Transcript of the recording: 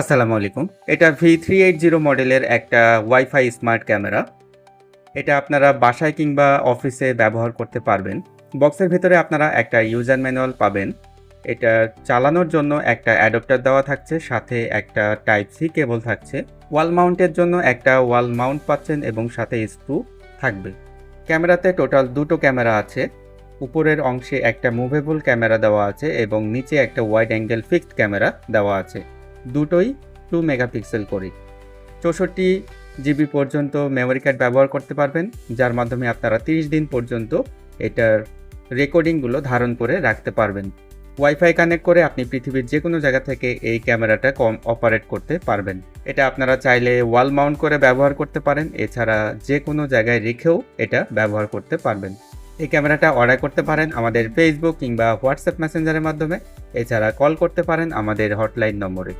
আসসালামু আলাইকুম। এটা ভি থ্রি এইট জিরো মডেলের একটা ওয়াইফাই স্মার্ট ক্যামেরা এটা আপনারা বাসায় কিংবা অফিসে ব্যবহার করতে পারবেন। বক্সের ভিতরে আপনারা একটা ইউজার ম্যানুয়াল পাবেন। এটা চালানোর জন্য একটা অ্যাডপ্টার দেওয়া থাকছে, সাথে একটা টাইপ সি কেবল থাকছে। ওয়াল মাউন্টের জন্য একটা ওয়াল মাউন্ট পাচ্ছেন এবং সাথে স্ক্রু থাকবে। ক্যামেরাতে টোটাল দুটো ক্যামেরা আছে। উপরের অংশে একটা মুভেবল ক্যামেরা দেওয়া আছে এবং নিচে একটা ওয়াইড অ্যাঙ্গেল ফিক্সড ক্যামেরা দেওয়া আছে। দুটোই টু মেগাপিক্সেল করে। চৌষট্টি জিবি পর্যন্ত মেমোরি কার্ড ব্যবহার করতে পারবেন, যার মাধ্যমে আপনারা তিরিশ দিন পর্যন্ত এটার রেকর্ডিংগুলো ধারণ করে রাখতে পারবেন। ওয়াইফাই কানেক্ট করে আপনি পৃথিবীর যে কোনো জায়গা থেকে এই ক্যামেরাটা কম অপারেট করতে পারবেন। এটা আপনারা চাইলে ওয়াল মাউন্ট করে ব্যবহার করতে পারেন, এছাড়া যে কোনো জায়গায় রেখেও এটা ব্যবহার করতে পারবেন। এই ক্যামেরাটা অর্ডার করতে পারেন আমাদের ফেসবুক কিংবা হোয়াটসঅ্যাপ মেসেঞ্জারের মাধ্যমে। এছাড়া কল করতে পারেন আমাদের হটলাইন নম্বরে।